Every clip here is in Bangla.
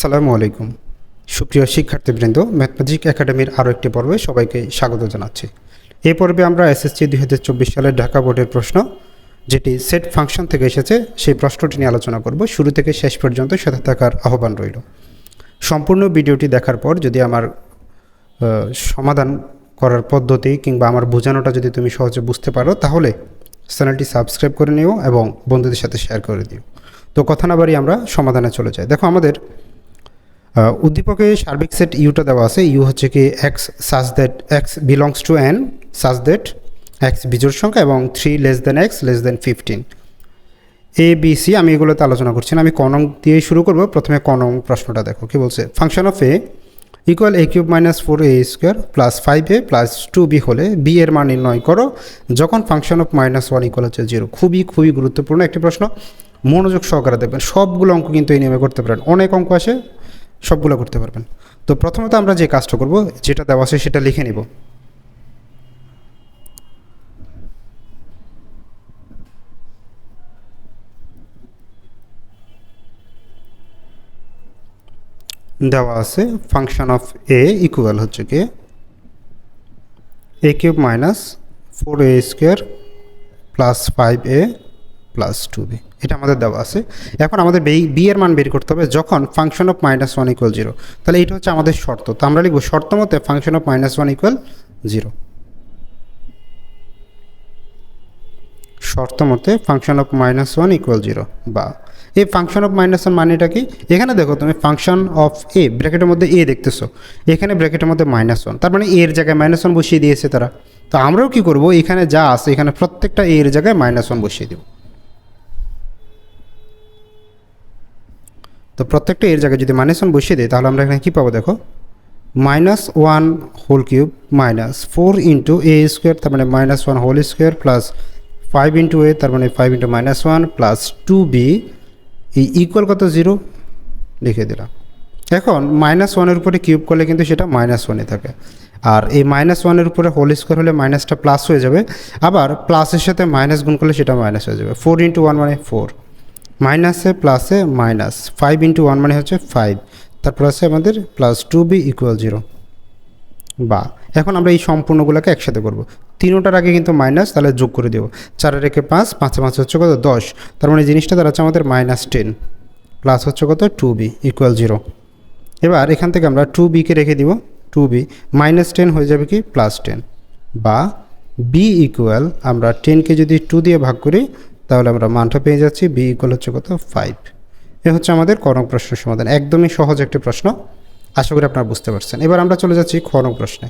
আসসালামু আলাইকুম। সুপ্রিয় শিক্ষার্থীবৃন্দ ম্যাথমেটিক একাডেমির আরও একটি পর্বে সবাইকে স্বাগত জানাচ্ছি। এই পর্বে আমরা এসএসসি দুই হাজার চব্বিশ সালের ঢাকা বোর্ডের প্রশ্ন, যেটি সেট ফাংশন থেকে এসেছে, সেই প্রশ্নটি নিয়ে আলোচনা করব। শুরু থেকে শেষ পর্যন্ত সাথে থাকার আহ্বান রইল। সম্পূর্ণ ভিডিওটি দেখার পর যদি আমার সমাধান করার পদ্ধতি কিংবা আমার বোঝানোটা যদি তুমি সহজে বুঝতে পারো, তাহলে চ্যানেলটি সাবস্ক্রাইব করে নিও এবং বন্ধুদের সাথে শেয়ার করে দিও। তো কথা না বাড়ি আমরা সমাধানে চলে যাই। দেখো, আমাদের উদ্দীপকে সার্বিক সেট ইউটা দেওয়া আছে। ইউ হচ্ছে কি x such that x belongs to N such that x বিজোড় সংখ্যা এবং three less than x less than fifteen A B C আমি এগুলোতে আলোচনা করছি না, আমি কনং দিয়ে শুরু করব। প্রথমে কনং প্রশ্নটা দেখো, কি বলছে? Function of A equal A cube minus four A square plus five A plus two B হলে বি এর মান নির্ণয় করো। যখন function of minus one equal হচ্ছে জিরো খুবই খুবই গুরুত্বপূর্ণ একটি প্রশ্ন। মনোযোগ সহকারে দেখবেন, সবগুলো অঙ্ক কিন্তু এই নিয়মে করতে পারেন। অনেক অঙ্ক আসে সবগুলো করতে পারবেন। তো প্রথমত আমরা যে কাজটা করব, যেটা দেওয়া আছে সেটা লিখে নিব। দেওয়া আছে ফাংশন অফ এ ইকুয়াল হচ্ছে কি? A cube minus four A square plus five A plus two B এটা আমাদের দেওয়া আছে। এখন আমাদের বি এর মান বের করতে হবে যখন function of minus one equal zero তাহলে এটা হচ্ছে আমাদের শর্ত। তো আমরা লিখব শর্ত মতে function of minus one equal zero শর্ত মতে function of minus one equal zero বা এই ফাংশন অফ মাইনাস ওয়ান মানেটা কি? এখানে দেখো তুমি ফাংশন অফ এ ব্র্যাকেটের মধ্যে এ দেখতেছো। এখানে ব্র্যাকেটের মধ্যে মাইনাস ওয়ান তার মানে এর জায়গায় মাইনাস ওয়ান বসিয়ে দিয়েছে তারা। তো আমরাও কি করব? এখানে যা আছে, এখানে প্রত্যেকটা এর জায়গায় মাইনাস ওয়ান বসিয়ে দেব। তো প্রত্যেকটা এর জায়গায় যদি মাইনাস ওয়ান বসিয়ে দিই, তাহলে আমরা এখানে কী পাবো দেখো? Minus one whole cube minus four into a square তার মানে minus one whole square plus five into a তার মানে five into minus one plus two b এই ইকুয়াল কত? জিরো লিখে দিলাম। এখন মাইনাস ওয়ানের উপরে কিউব করলে কিন্তু সেটা মাইনাস ওয়ানে থাকে। আর এই মাইনাস ওয়ানের উপরে হোল স্কোয়ার হলে মাইনাসটা প্লাস হয়ে যাবে। আবার প্লাসের সাথে মাইনাস গুণ করলে সেটা মাইনাস হয়ে যাবে। ফোর ইন্টু ওয়ান মানে ফোর মাইনাসে প্লাসে মাইনাস ফাইভ ইন্টু ওয়ান মানে হচ্ছে ফাইভ তারপর আছে আমাদের plus two b equal zero বা, এখন আমরা এই সম্পূর্ণগুলোকে একসাথে করব। তিনোটার আগে কিন্তু মাইনাস তাহলে যোগ করে দেবো। চারের রেখে পাঁচ, পাঁচে পাঁচ হচ্ছে কত? দশ। তার মানে জিনিসটা দাঁড়াচ্ছে আমাদের মাইনাস টেন প্লাস হচ্ছে কত? টু বি ইকুয়াল জিরো এবার এখান থেকে আমরা টু বিকে রেখে দিব। টু বি মাইনাস টেন হয়ে যাবে কি? প্লাস টেন বা বি ইকুয়াল আমরা টেনকে যদি টু দিয়ে ভাগ করি তাহলে আমরা মানটা পেয়ে যাচ্ছি বি ইকুয়াল হচ্ছে কত? ফাইভ এ হচ্ছে আমাদের করণ প্রশ্নের সমাধান। একদমই সহজ একটি প্রশ্ন, আশা করি আপনারা বুঝতে পারছেন। এবার আমরা চলে যাচ্ছি খনক প্রশ্নে।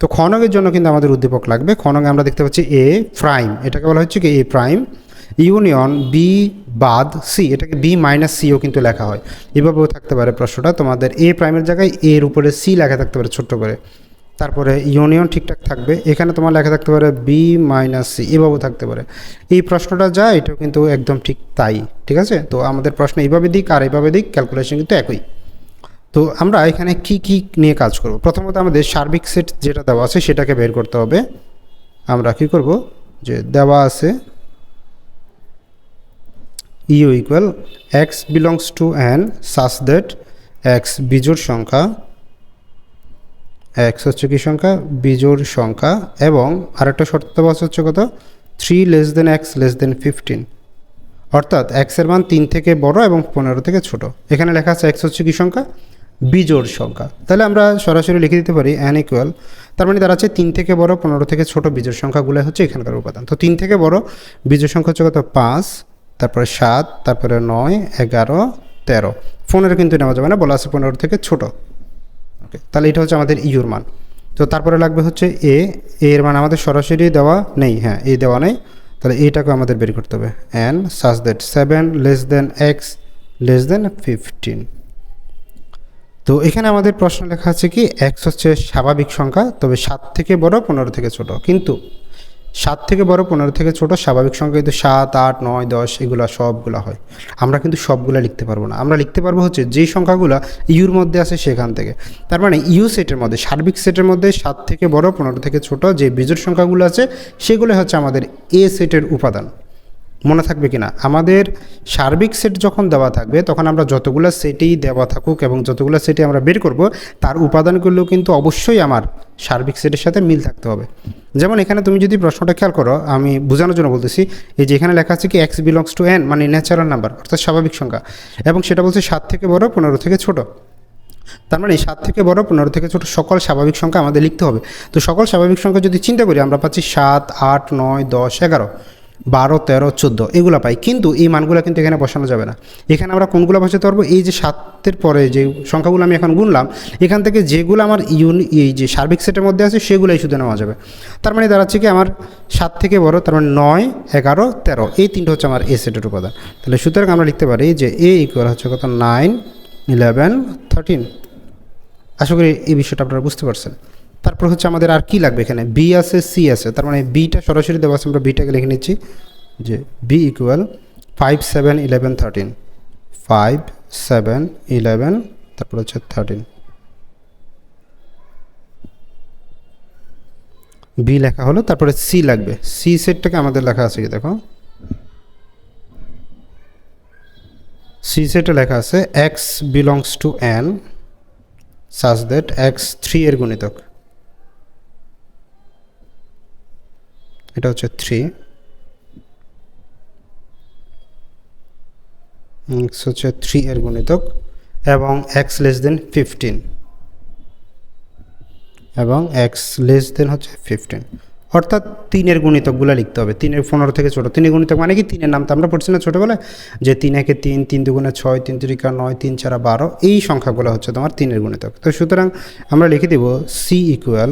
তো খনকের জন্য কিন্তু আমাদের উদ্দীপক লাগবে। খনকে আমরা দেখতে পাচ্ছি এ প্রাইম এটাকে বলা হচ্ছে কি এ প্রাইম ইউনিয়ন বি বাদ সি এটাকে বি মাইনাস সিও কিন্তু লেখা হয়। এভাবেও থাকতে পারে প্রশ্নটা। তোমাদের এ প্রাইমের জায়গায় এর উপরে সি লেখা থাকতে পারে ছোট্ট করে। তারপরে ইউনিয়ন ঠিকঠাক থাকবে, এখানে তোমার লেখা থাকতে পারে বি মাইনাস সি এভাবেও থাকতে পারে। এই প্রশ্নটা যা এটাও কিন্তু একদম ঠিক তাই, ঠিক আছে? তো আমাদের প্রশ্ন এইভাবে দিক আর এইভাবে দিক ক্যালকুলেশন কিন্তু একই। তো আমরা এখানে কি কি নিয়ে কাজ করব? প্রথমত আমাদের সার্বিক সেট যেটা দেওয়া আছে, সেটাকে বের করতে হবে। আমরা কি করব? যে দেওয়া আছে U equal x belongs to N such that x বিজোড় সংখ্যা এক্স হচ্ছে কি সংখ্যা, বিজোড় সংখ্যা, এবং আরেকটা শর্ত দেওয়া আছে হচ্ছে কত? Three less than x less than fifteen অর্থাৎ এক্সের মান তিন থেকে বড় এবং পনেরো থেকে ছোট। এখানে লেখা আছে এক্স হচ্ছে কি সংখ্যা? বিজোড় সংখ্যা। তাহলে আমরা সরাসরি লিখে দিতে পারি অ্যান ইকুয়াল তার মানে তারা আছে তিন থেকে বড়, পনেরো থেকে ছোট বিজোড় সংখ্যাগুলো হচ্ছে এখানকার উপাদান। তো তিন থেকে বড়, বিজোড় সংখ্যা হচ্ছে কত? পাঁচ, তারপরে সাত, তারপরে নয়, এগারো, তেরো। পনেরো কিন্তু নেওয়া যাবে না, বলা আছে পনেরো থেকে ছোট। ওকে তাহলে এটা হচ্ছে আমাদের ইউর মান। তো তারপরে লাগবে হচ্ছে এ এর মান আমাদের সরাসরি দেওয়া নেই। হ্যাঁ এ দেওয়া নেই। তাহলে এটাকে আমাদের বের করতে হবে। And such that seven less than x less than fifteen তো এখানে আমাদের প্রশ্ন লেখা আছে কি? এক্স হচ্ছে স্বাভাবিক সংখ্যা, তবে সাত থেকে বড়, পনেরো থেকে ছোট। কিন্তু সাত থেকে বড়, পনেরো থেকে ছোট, স্বাভাবিক সংখ্যা কিন্তু সাত, আট, নয়, দশ, এগুলো সবগুলো হয়। আমরা কিন্তু সবগুলো লিখতে পারব না। আমরা লিখতে পারব হচ্ছে যেই সংখ্যাগুলো ইউর মধ্যে আছে সেখান থেকে। তার মানে ইউ সেটের মধ্যে, সার্বিক সেটের মধ্যে সাত থেকে বড়, পনেরো থেকে ছোট যে বিজোর সংখ্যাগুলো আছে সেগুলো হচ্ছে আমাদের এ সেটের উপাদান। মনে থাকবে কি না আমাদের সার্বিক সেট যখন দেওয়া থাকবে, তখন আমরা যতগুলো সেটেই দেওয়া থাকুক এবং যতগুলো সেটে আমরা বের করব, তার উপাদানগুলো কিন্তু অবশ্যই আমার সার্বিক সেটের সাথে মিল থাকতে হবে। যেমন এখানে তুমি যদি প্রশ্নটা খেয়াল করো, আমি বোঝানোর জন্য বলতেছি, এই যে এখানে লেখা আছে কি এক্স বিলংস টু এন মানে ন্যাচারাল নাম্বার অর্থাৎ স্বাভাবিক সংখ্যা, এবং সেটা বলছে সাত থেকে বড়, পনেরো থেকে ছোট। তার মানে সাত থেকে বড়, পনেরো থেকে ছোট সকল স্বাভাবিক সংখ্যা আমাদের লিখতে হবে। তো সকল স্বাভাবিক সংখ্যা যদি চিন্তা করি, আমরা পাচ্ছি সাত, আট, নয়, দশ, এগারো। বারো, তেরো, চোদ্দ, এগুলো পাই। কিন্তু এই মানগুলো কিন্তু এখানে বসানো যাবে না। এখানে আমরা কোনগুলো বসাতে পারব? এই যে সাতের পরে যে সংখ্যাগুলো আমি এখন গুনলাম, এখান থেকে যেগুলো আমার ইউনি এই যে সার্বিক সেটের মধ্যে আছে, সেগুলোই শুধু নেওয়া যাবে। তার মানে দাঁড়াচ্ছে কি আমার সাত থেকে বড়, তার মানে নয়, এগারো, তেরো, এই তিনটা হচ্ছে আমার এ সেটের উপাদান। তাহলে সুতরাং আমরা লিখতে পারি যে এ ইকুয়াল হচ্ছে কত? নাইন ইলেভেন থার্টিন আশা করি এই বিষয়টা আপনারা বুঝতে পারছেন। তারপর হচ্ছে আমাদের আর কি লাগবে এখানে? বি আছে সি আছে। তার মানে বিটা সরাসরি দেওয়া আছে, আমরা বিটাকে লিখে নিচ্ছি যে B equal five seven eleven thirteen five seven eleven তারপর হচ্ছে থার্টিন বি লেখা হলো, তারপরে সি লাগবে। সি সেটটাকে আমাদের লেখা আছে কি দেখো? সি সেটে লেখা আছে x belongs to N such that x three এর গুণিতক। এটা হচ্ছে থ্রি এক্স হচ্ছে থ্রি এর গুণিতক এবং এক্স লেস দেন ফিফটিন এবং এক্স লেস দেন হচ্ছে ফিফটিন অর্থাৎ তিনের গুণিতকগুলো লিখতে হবে। তিনের পনেরো থেকে ছোটো। তিনের গুণিতক মানে কি? তিনের নাম তো আমরা পড়ছি না ছোটোবেলায়। যে তিন একে তিন তিন দুগুণে ছয়, তিন তিরিকা নয়, তিন চারা বারো, এই সংখ্যাগুলো হচ্ছে তোমার তিনের গুণিতক। তো সুতরাং আমরা লিখে দিব সি ইকুয়াল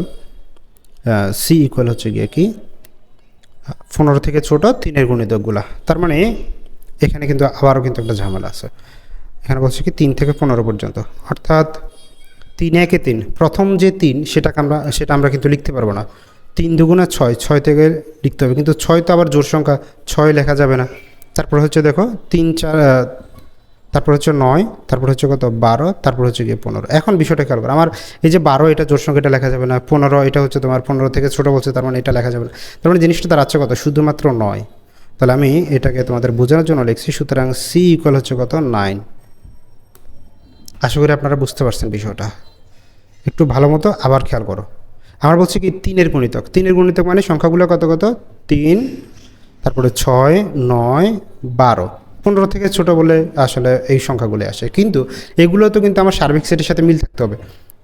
সি ইকুয়াল হচ্ছে গিয়ে কি? পনেরো থেকে ছোট তিনের গুণিতকগুলা। তার মানে এখানে কিন্তু আবারও কিন্তু একটা ঝামেলা আছে। এখানে বলছে কি তিন থেকে পনেরো পর্যন্ত। অর্থাৎ তিন একে তিন, প্রথম যে তিন সেটাকে আমরা, সেটা আমরা কিন্তু লিখতে পারব না। তিন দুগুণা ছয় ছয় থেকে লিখতে হবে। কিন্তু ছয় তো আবার জোর সংখ্যা, ছয় লেখা যাবে না। তারপর হচ্ছে দেখো, তিন চার তারপর হচ্ছে নয়, তারপর হচ্ছে কত? বারো, তারপর হচ্ছে গিয়ে পনেরো। এখন বিষয়টা খেয়াল করো আমার এই যে বারো, এটা জোর সঙ্গে এটা লেখা যাবে না। পনেরো, এটা হচ্ছে তোমার পনেরো থেকে ছোটো বলছে, তার মানে এটা লেখা যাবে না। তার মানে জিনিসটা দাঁড়াচ্ছে কত? শুধুমাত্র নয়। তাহলে আমি এটাকে তোমাদের বোঝানোর জন্য লিখছি, সুতরাং সি ইকুয়াল হচ্ছে কত? নাইন আশা করি আপনারা বুঝতে পারছেন বিষয়টা। একটু ভালো মতো আবার খেয়াল করো। আমার বলছি কি, তিনের গুণিতক। তিনের গুণিতক মানে সংখ্যাগুলো কত কত? তিন, তারপরে ছয়, নয়, বারো। পনেরো থেকে ছোট বলে আসলে এই সংখ্যাগুলো আসে। কিন্তু এগুলো তো কিন্তু আমার সার্বিক সেটের সাথে মিল থাকতে হবে।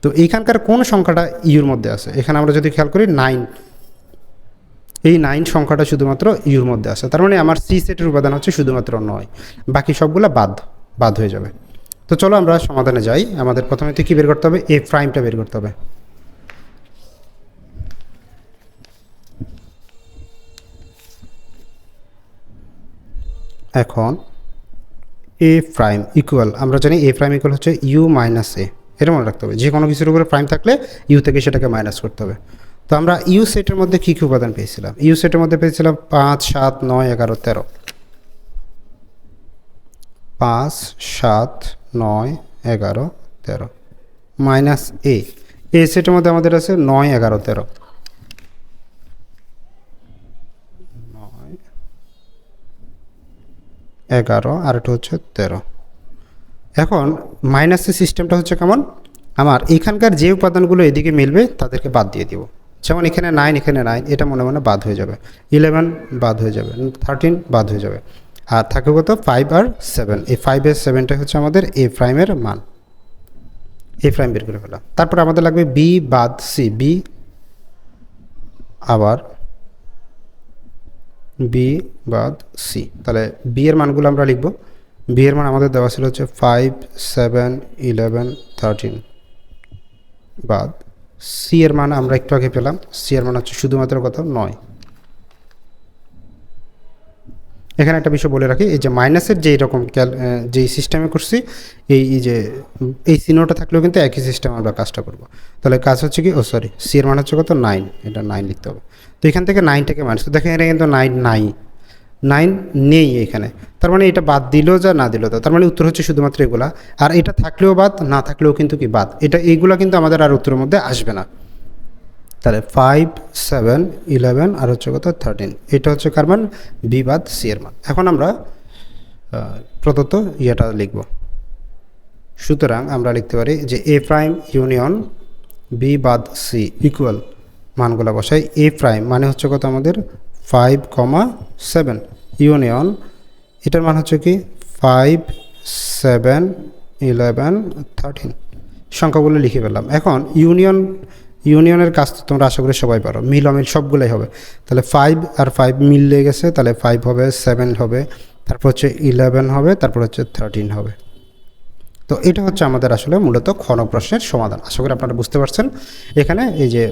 তো এইখানকার কোন সংখ্যাটা ইউর মধ্যে আছে? এখানে আমরা যদি খেয়াল করি, নাইন। এই নাইন সংখ্যাটা শুধুমাত্র ইউর মধ্যে আছে। তার মানে আমার সি সেটের উপাদান হচ্ছে শুধুমাত্র নয়। বাকি সবগুলো বাদ বাদ হয়ে যাবে। তো চলো আমরা সমাধানে যাই। আমাদের প্রথমে তো কী বের করতে হবে? এ প্রাইমটা বের করতে হবে। এখন এ প্রাইম ইকুয়াল আমরা জানি এ প্রাইম ইকুয়াল হচ্ছে ইউ মাইনাস এ এটা মনে রাখতে হবে যে কোনো কিছুর উপরে প্রাইম থাকলে ইউ থেকে সেটাকে মাইনাস করতে হবে। তো আমরা ইউ সেটের মধ্যে কী কী উপাদান পেয়েছিলাম? ইউ সেটের মধ্যে পেয়েছিলাম পাঁচ, সাত, নয়, এগারো, তেরো। পাঁচ, সাত, নয়, এগারো, তেরো। মাইনাস এ এ সেটের মধ্যে আমাদের আছে নয়, এগারো, তেরো নয় এগারো, আর এটা হচ্ছে তেরো। এখন মাইনাসের সিস্টেমটা হচ্ছে কেমন? আমার এখানকার যে উপাদানগুলো এদিকে মিলবে, তাদেরকে বাদ দিয়ে দিব। যেমন এখানে নাইন এখানে নাইন এটা মনে মনে বাদ হয়ে যাবে। ইলেভেন বাদ হয়ে যাবে থার্টিন বাদ হয়ে যাবে। আর থাকে কত? ফাইভ আর সেভেন এই ফাইভ আর সেভেনটাই হচ্ছে আমাদের এ প্রাইমের মান। এ প্রাইম বের করে ফেলা তারপর আমাদের লাগবে বি বাদ সি বি আবার বি বাদ সি। তাহলে বি এর মানগুলো আমরা লিখব। বি এর মান আমাদের দেওয়া ছিল হচ্ছে ফাইভ সেভেন ইলেভেন থার্টিন বাদ সি এর মান আমরা একটু আগে পেলাম। সি এর মান হচ্ছে শুধুমাত্র কত? নয়। এখানে একটা বিষয় বলে রাখি, এই যে মাইনাসের যে রকম ক্যাল যেই সিস্টেমে করছি, এই এই যে, এই চিহ্নটা থাকলেও কিন্তু একই সিস্টেম আমরা কাজটা করব। তাহলে কাজ হচ্ছে কি? ও সরি সি এর মান হচ্ছে কত? নাইন এটা নাইন লিখতে হবে। তো এখান থেকে নাইনটাকে মাইনাস দেখেন এটা কিন্তু নাইন নাই। নাইন নেই এখানে। তার মানে এটা বাদ দিলেও যা না দিলেও তা। তার মানে উত্তর হচ্ছে শুধুমাত্র এগুলা। আর এটা থাকলেও বাদ, না থাকলেও কিন্তু কি বাদ? এটা এইগুলা কিন্তু আমাদের আর উত্তরের মধ্যে আসবে না। তাহলে ফাইভ সেভেন ইলেভেন আর হচ্ছে কত? থার্টিন এটা হচ্ছে কার্বন বি বাদ সি এর মান। এখন আমরা প্রদত্ত ইয়েটা লিখব। সুতরাং আমরা লিখতে পারি যে এ প্রাইম ইউনিয়ন বি বাদ সি ইকুয়াল মানগুলো বসাই। এ প্রাইম মানে হচ্ছে কত আমাদের? ফাইভ কমা সেভেন ইউনিয়ন এটার মান হচ্ছে কি? ফাইভ সেভেন ইলেভেন থার্টিন সংখ্যাগুলো লিখে ফেললাম। এখন ইউনিয়ন ইউনিয়নের কাজ তো তোমরা আশা করি সবাই পারো। মিল অমিল সবগুলোই হবে। তাহলে ফাইভ আর ফাইভ মিল লেগে গেছে, তাহলে ফাইভ হবে সেভেন হবে। তারপর হচ্ছে ইলেভেন হবে, তারপর হচ্ছে থার্টিন হবে। তো এটা হচ্ছে আমাদের আসলে মূলত ক্ষণ প্রশ্নের সমাধান। আশা করি আপনারা বুঝতে পারছেন। এখানে এই যে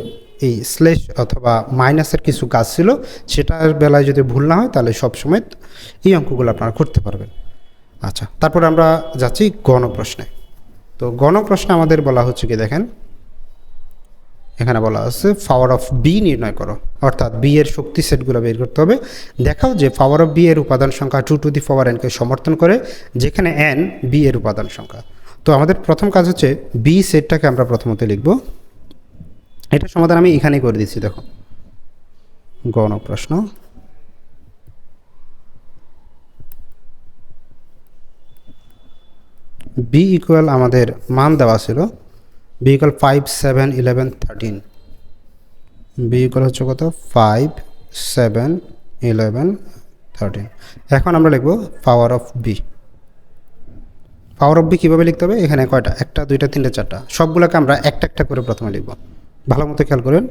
এই স্লেশ অথবা মাইনাসের কিছু কাজ ছিল, সেটার বেলায় যদি ভুল না হয়, তাহলে সবসময় এই অঙ্কগুলো আপনারা করতে পারবেন। আচ্ছা তারপর আমরা যাচ্ছি গণপ্রশ্নে। তো গণপ্রশ্নে আমাদের বলা হচ্ছে কি দেখেন, এখানে বলা আছে পাওয়ার অফ বি নির্ণয় করো। অর্থাৎ বি এর শক্তি সেটগুলো বের করতে হবে। দেখাও যে পাওয়ার অফ বি এর উপাদান সংখ্যা টু টু দি পাওয়ার এনকে সমর্থন করে, যেখানে এন বি এর উপাদান সংখ্যা। তো আমাদের প্রথম কাজ হচ্ছে বি সেটটাকে আমরা প্রথমত লিখব। এটা সমাধান আমি এখানেই করে দিচ্ছি, দেখো। গণ প্রশ্ন। বি ইকুয়াল আমাদের মান দেওয়া ছিল B equal five seven eleven thirteen B equal হচ্ছে কত? ফাইভ সেভেন ইলেভেন থার্টিন এখন আমরা লিখব power of B power of B কীভাবে লিখতে হবে? এখানে কয়টা? একটা, দুইটা, তিনটা, চারটা। সবগুলোকে আমরা একটা একটা করে প্রথমে লিখব। ভালো মতো খেয়াল করেন।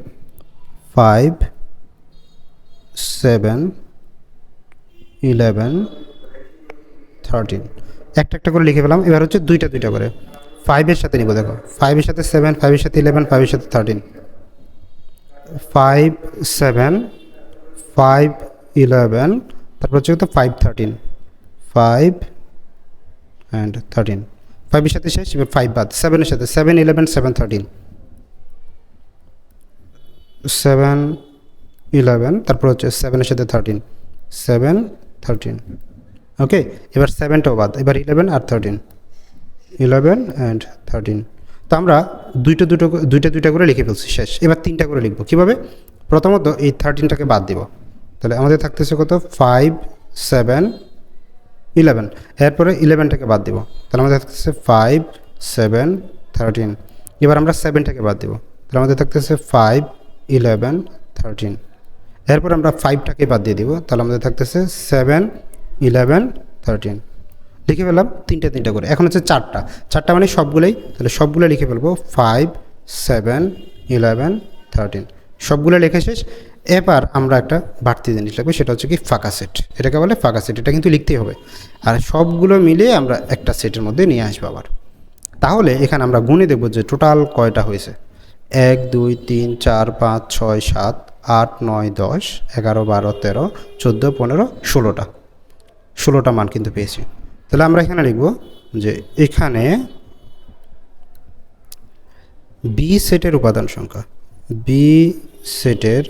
ফাইভ সেভেন ইলেভেন থার্টিন একটা একটা করে লিখে পেলাম এবার হচ্ছে দুইটা দুইটা করে। ফাইভের সাথে নিব, দেখো। ফাইভের সাথে সেভেন ফাইভের সাথে ইলেভেন ফাইভের সাথে thirteen five seven five eleven তারপর হচ্ছে কত? Five thirteen five and thirteen ফাইভের সাথে শেষ ফাইভ বাদ। সেভেনের সাথে seven eleven seven thirteen seven eleven, তারপর হচ্ছে সেভেনের সাথে থার্টিন সেভেন থার্টিন ওকে এবার সেভেনটাও বাদ, এবার ইলেভেন আর থার্টিন ইলেভেন অ্যান্ড থার্টিন তো আমরা দুইটা দুটো, দুইটা দুইটা করে লিখে ফেলছি, শেষ। এবার তিনটা করে লিখব। কীভাবে? প্রথমত এই থার্টিনটাকে বাদ দিব। তাহলে আমাদের থাকতেছে কত? ফাইভ সেভেন ইলেভেন এরপরে ইলেভেনটাকে বাদ দিব। তাহলে আমাদের থাকতেছে ফাইভ সেভেন থার্টিন এবার আমরা সেভেনটাকে বাদ দিব। তাহলে আমাদের থাকতেছে ফাইভ ইলেভেন থার্টিন এরপর আমরা ফাইভটাকে বাদ দিয়ে দিব। তাহলে আমাদের থাকতেছে সেভেন ইলেভেন থার্টিন লিখে ফেললাম তিনটে তিনটা করে। এখন হচ্ছে চারটা। চারটা মানে সবগুলোই। তাহলে সবগুলো লিখে ফেলব। ফাইভ সেভেন ইলেভেন থার্টিন সবগুলো লেখা শেষ। এবার আমরা একটা বাড়তি জিনিস লিখব। সেটা হচ্ছে কি ফাঁকা সেট। এটাকে বলে ফাঁকা সেট। এটা কিন্তু লিখতেই হবে। আর সবগুলো মিলিয়ে আমরা একটা সেটের মধ্যে নিয়ে আসব আবার। তাহলে এখানে আমরা গুনে দেখব যে টোটাল কয়টা হয়েছে। এক, দুই, তিন, চার, পাঁচ, ছয়, সাত, আট, নয়, দশ, এগারো, বারো, তেরো, চোদ্দ, পনেরো, ষোলোটা। ষোলোটা মান কিন্তু পেয়েছি। তাহলে আমরা এখানে লিখব যে এখানে বি সেটের উপাদান সংখ্যা। বি সেটের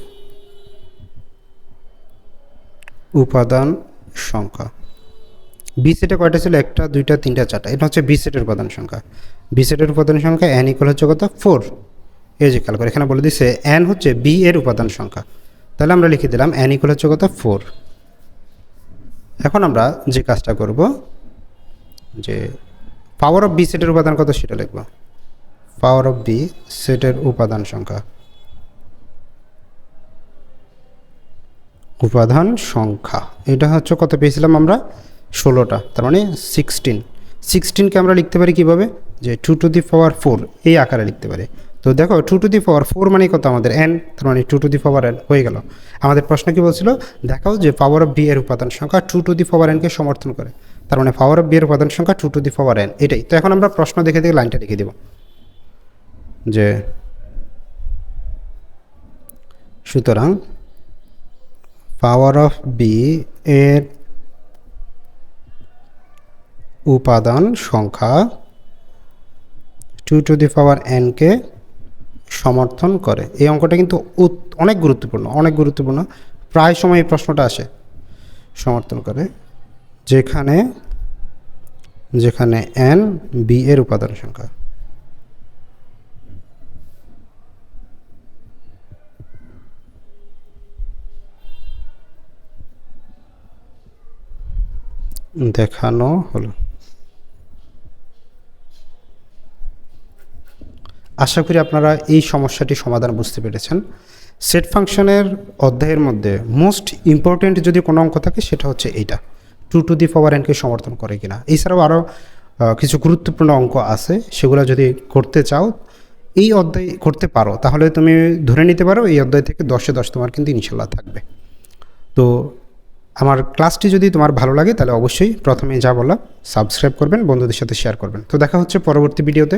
উপাদান সংখ্যা। বি সেটে কয়টা ছিল? একটা, দুইটা, তিনটা, চারটা। এটা হচ্ছে বি সেটের উপাদান সংখ্যা। বি সেটের উপাদান সংখ্যা ইকুয়াল হচ্ছে কত? ফোর যে খেয়াল করে এখানে বলে দিচ্ছে এন হচ্ছে বি এর উপাদান সংখ্যা। তাহলে আমরা লিখে দিলাম এন ইকুয়াল হচ্ছে কত? ফোর এখন আমরা যে কাজটা করব, যে পাওয়ার অফ বি সেটের উপাদান কত সেটা লিখব। পাওয়ার অফ বি সেটের উপাদান সংখ্যা। উপাদান সংখ্যা। এটা হচ্ছে কত পেয়েছিলাম আমরা? ষোলোটা, তার মানে সিক্সটিন সিক্সটিনকে আমরা লিখতে পারি কীভাবে? যে two to the power four এই আকারে লিখতে পারি। তো দেখো two to the power four মানে কত? আমাদের এন তার মানে two to the power n হয়ে গেল। আমাদের প্রশ্ন কি বলছিল? দেখাও যে পাওয়ার অফ বি এর উপাদান সংখ্যা টু টু দি পাওয়ার এনকে সমর্থন করে। তার মানে পাওয়ার অফ বি এর উপাদান সংখ্যা two to the power n এটাই। তো এখন আমরা প্রশ্ন দেখে দেখে লাইনটা লিখে দেব। যে সুতরাং পাওয়ার অফ বি এর উপাদান সংখ্যা টু টু দি পাওয়ার এনকে সমর্থন করে। এই অঙ্কটা কিন্তু অনেক গুরুত্বপূর্ণ অনেক গুরুত্বপূর্ণ। প্রায় সময় এই প্রশ্নটা আসে। সমর্থন করে। যেখানে যেখানে এন বি এর উপাদান সংখ্যা। দেখানো হলো। আশা করি আপনারা এই সমস্যাটি সমাধান বুঝতে পেরেছেন। সেট ফাংশনের অধ্যায়ের মধ্যে মোস্ট ইম্পর্টেন্ট যদি কোনো অঙ্ক থাকে, সেটা হচ্ছে এইটা। টু টু দি পাওয়ার এনকে সমর্থন করে কিনা। এছাড়াও আরও কিছু গুরুত্বপূর্ণ অঙ্ক আছে, সেগুলো যদি করতে চাও, এই অধ্যায় করতে পারো, তাহলে তুমি ধরে নিতে পারো, এই অধ্যায় থেকে দশে দশ তোমার কিন্তু ইনশাল্লাহ থাকবে। তো আমার ক্লাসটি যদি তোমার ভালো লাগে, তাহলে অবশ্যই প্রথমে যা বলা সাবস্ক্রাইব করবেন, বন্ধুদের সাথে শেয়ার করবেন। তো দেখা হচ্ছে পরবর্তী ভিডিওতে।